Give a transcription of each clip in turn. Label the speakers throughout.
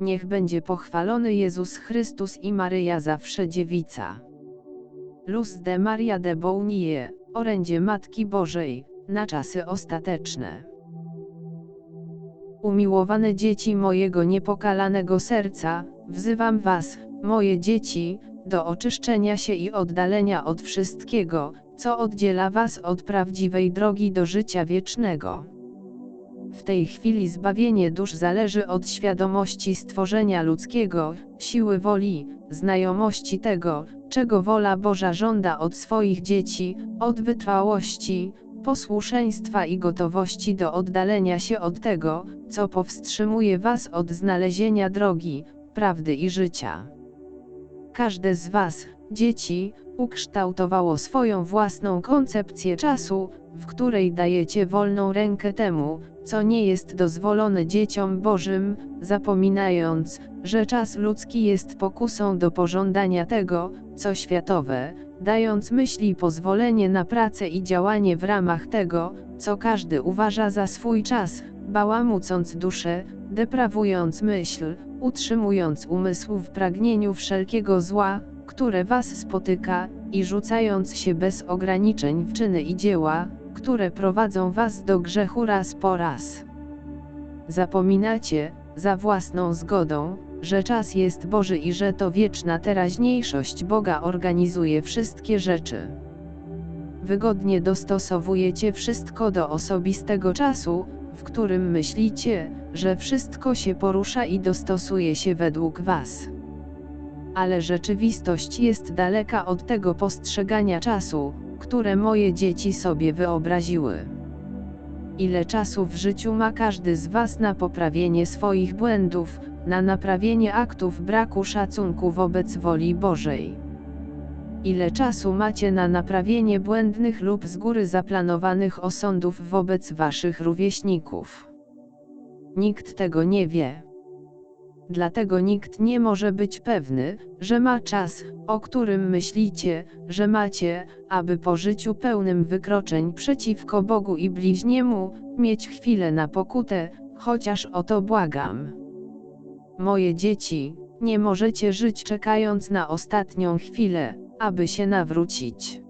Speaker 1: Niech będzie pochwalony Jezus Chrystus i Maryja zawsze dziewica. Luz de Maria de Bounie, orędzie Matki Bożej, na czasy ostateczne. Umiłowane dzieci mojego niepokalanego serca, wzywam was, moje dzieci, do oczyszczenia się i oddalenia od wszystkiego, co oddziela was od prawdziwej drogi do życia wiecznego. W tej chwili zbawienie dusz zależy od świadomości stworzenia ludzkiego, siły woli, znajomości tego, czego wola Boża żąda od swoich dzieci, od wytrwałości, posłuszeństwa i gotowości do oddalenia się od tego, co powstrzymuje Was od znalezienia drogi, prawdy i życia. Każde z Was, dzieci, ukształtowało swoją własną koncepcję czasu, w której dajecie wolną rękę temu, co nie jest dozwolone dzieciom Bożym, zapominając, że czas ludzki jest pokusą do pożądania tego, co światowe, dając myśli pozwolenie na pracę i działanie w ramach tego, co każdy uważa za swój czas, bałamucąc duszę, deprawując myśl, utrzymując umysł w pragnieniu wszelkiego zła, które was spotyka, i rzucając się bez ograniczeń w czyny i dzieła, które prowadzą was do grzechu raz po raz. Zapominacie, za własną zgodą, że czas jest Boży i że to wieczna teraźniejszość Boga organizuje wszystkie rzeczy. Wygodnie dostosowujecie wszystko do osobistego czasu, w którym myślicie, że wszystko się porusza i dostosuje się według Was. Ale rzeczywistość jest daleka od tego postrzegania czasu, które moje dzieci sobie wyobraziły. Ile czasu w życiu ma każdy z Was na poprawienie swoich błędów, na naprawienie aktów braku szacunku wobec woli Bożej? Ile czasu macie na naprawienie błędnych lub z góry zaplanowanych osądów wobec Waszych rówieśników? Nikt tego nie wie. Dlatego nikt nie może być pewny, że ma czas, o którym myślicie, że macie, aby po życiu pełnym wykroczeń przeciwko Bogu i bliźniemu, mieć chwilę na pokutę, chociaż o to błagam. Moje dzieci, nie możecie żyć czekając na ostatnią chwilę, aby się nawrócić.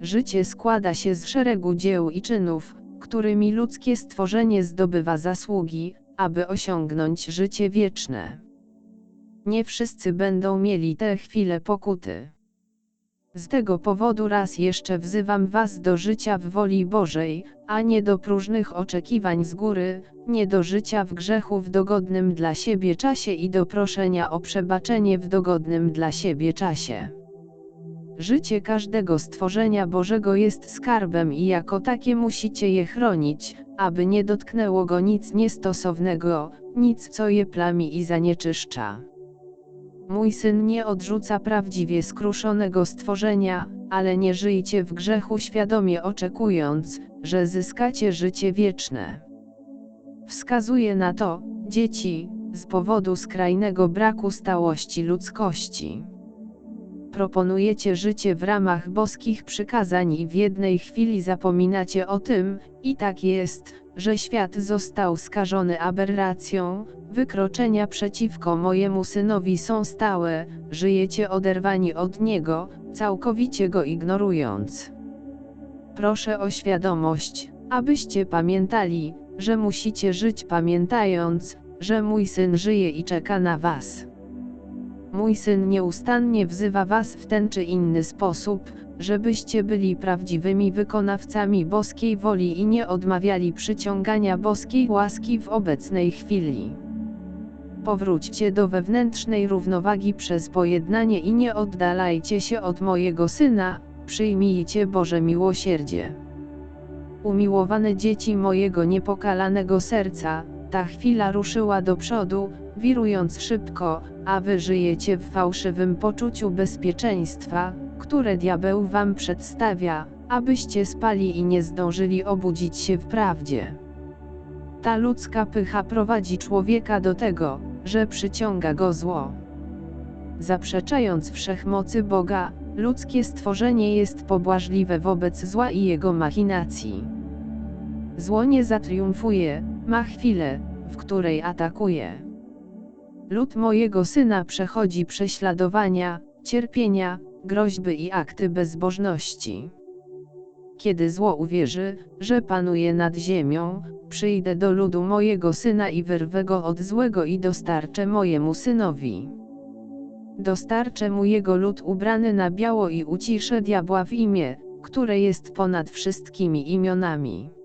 Speaker 1: Życie składa się z szeregu dzieł i czynów, którymi ludzkie stworzenie zdobywa zasługi, aby osiągnąć życie wieczne. Nie wszyscy będą mieli te chwile pokuty. Z tego powodu raz jeszcze wzywam Was do życia w woli Bożej, a nie do próżnych oczekiwań z góry, nie do życia w grzechu w dogodnym dla siebie czasie i do proszenia o przebaczenie w dogodnym dla siebie czasie. Życie każdego stworzenia Bożego jest skarbem i jako takie musicie je chronić, aby nie dotknęło go nic niestosownego, nic co je plami i zanieczyszcza. Mój syn nie odrzuca prawdziwie skruszonego stworzenia, ale nie żyjcie w grzechu świadomie oczekując, że zyskacie życie wieczne. Wskazuje na to, dzieci, z powodu skrajnego braku stałości ludzkości proponujecie życie w ramach boskich przykazań i w jednej chwili zapominacie o tym, i tak jest, że świat został skażony aberracją, wykroczenia przeciwko mojemu synowi są stałe, żyjecie oderwani od niego, całkowicie go ignorując. Proszę o świadomość, abyście pamiętali, że musicie żyć pamiętając, że mój syn żyje i czeka na was. Mój syn nieustannie wzywa was w ten czy inny sposób, żebyście byli prawdziwymi wykonawcami boskiej woli i nie odmawiali przyciągania boskiej łaski w obecnej chwili. Powróćcie do wewnętrznej równowagi przez pojednanie i nie oddalajcie się od mojego syna, przyjmijcie Boże miłosierdzie. Umiłowane dzieci mojego niepokalanego serca, ta chwila ruszyła do przodu, wirując szybko, a wy żyjecie w fałszywym poczuciu bezpieczeństwa, które diabeł wam przedstawia, abyście spali i nie zdążyli obudzić się w prawdzie. Ta ludzka pycha prowadzi człowieka do tego, że przyciąga go zło. Zaprzeczając wszechmocy Boga, ludzkie stworzenie jest pobłażliwe wobec zła i jego machinacji. Zło nie zatriumfuje, ma chwilę, w której atakuje. lud mojego syna przechodzi prześladowania, cierpienia, groźby i akty bezbożności. Kiedy zło uwierzy, że panuje nad ziemią, przyjdę do ludu mojego syna i wyrwę go od złego i dostarczę mojemu synowi. Dostarczę mu jego lud ubrany na biało i uciszę diabła w imię, które jest ponad wszystkimi imionami.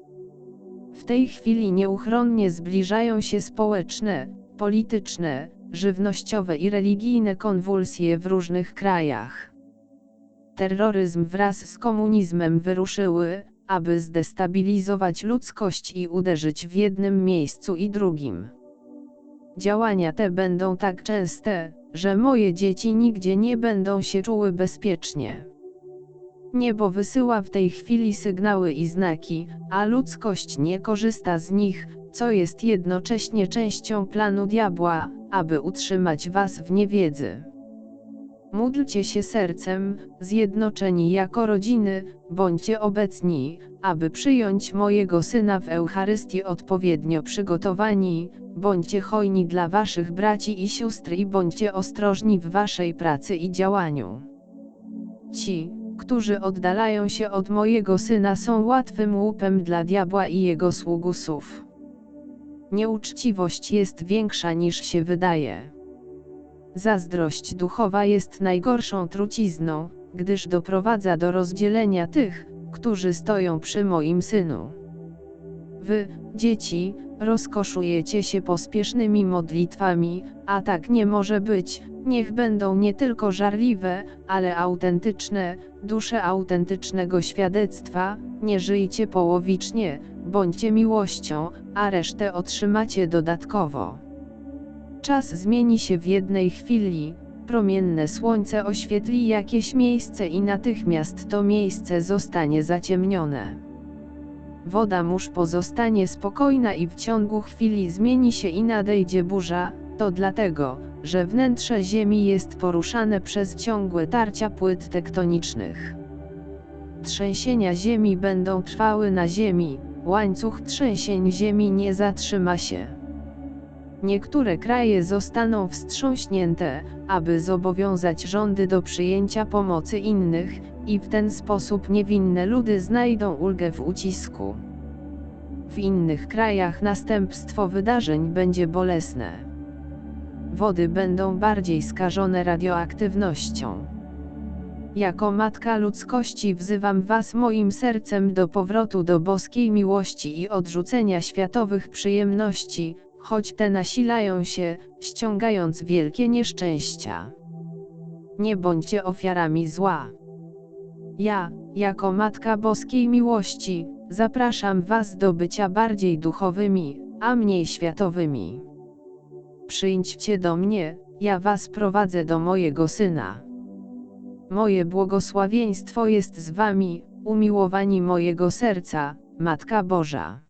Speaker 1: W tej chwili nieuchronnie zbliżają się społeczne, polityczne, żywnościowe i religijne konwulsje w różnych krajach. Terroryzm wraz z komunizmem wyruszyły, aby zdestabilizować ludzkość i uderzyć w jednym miejscu i drugim. Działania te będą tak częste, że moje dzieci nigdzie nie będą się czuły bezpiecznie. Niebo wysyła w tej chwili sygnały i znaki, a ludzkość nie korzysta z nich, co jest jednocześnie częścią planu diabła, aby utrzymać was w niewiedzy. Módlcie się sercem, zjednoczeni jako rodziny, bądźcie obecni, aby przyjąć mojego syna w Eucharystii odpowiednio przygotowani, bądźcie hojni dla waszych braci i sióstr i bądźcie ostrożni w waszej pracy i działaniu. Ci, którzy oddalają się od mojego syna są łatwym łupem dla diabła i jego sługusów. Nieuczciwość jest większa niż się wydaje. Zazdrość duchowa jest najgorszą trucizną, gdyż doprowadza do rozdzielenia tych, którzy stoją przy moim synu. Wy, dzieci, rozkoszujecie się pospiesznymi modlitwami, a tak nie może być, niech będą nie tylko żarliwe, ale autentyczne, dusze autentycznego świadectwa, nie żyjcie połowicznie, bądźcie miłością, a resztę otrzymacie dodatkowo. Czas zmieni się w jednej chwili, promienne słońce oświetli jakieś miejsce i natychmiast to miejsce zostanie zaciemnione. Woda mórz pozostanie spokojna i w ciągu chwili zmieni się i nadejdzie burza, to dlatego, że wnętrze Ziemi jest poruszane przez ciągłe tarcia płyt tektonicznych. Trzęsienia Ziemi będą trwały na Ziemi, łańcuch trzęsień Ziemi nie zatrzyma się. Niektóre kraje zostaną wstrząśnięte, aby zobowiązać rządy do przyjęcia pomocy innych, i w ten sposób niewinne ludy znajdą ulgę w ucisku. W innych krajach następstwo wydarzeń będzie bolesne. Wody będą bardziej skażone radioaktywnością. Jako matka ludzkości wzywam Was moim sercem do powrotu do boskiej miłości i odrzucenia światowych przyjemności, choć te nasilają się, ściągając wielkie nieszczęścia. Nie bądźcie ofiarami zła. Ja, jako Matka Boskiej Miłości, zapraszam Was do bycia bardziej duchowymi, a mniej światowymi. Przyjdźcie do mnie, ja Was prowadzę do mojego Syna. Moje błogosławieństwo jest z Wami, umiłowani mojego serca, Matka Boża.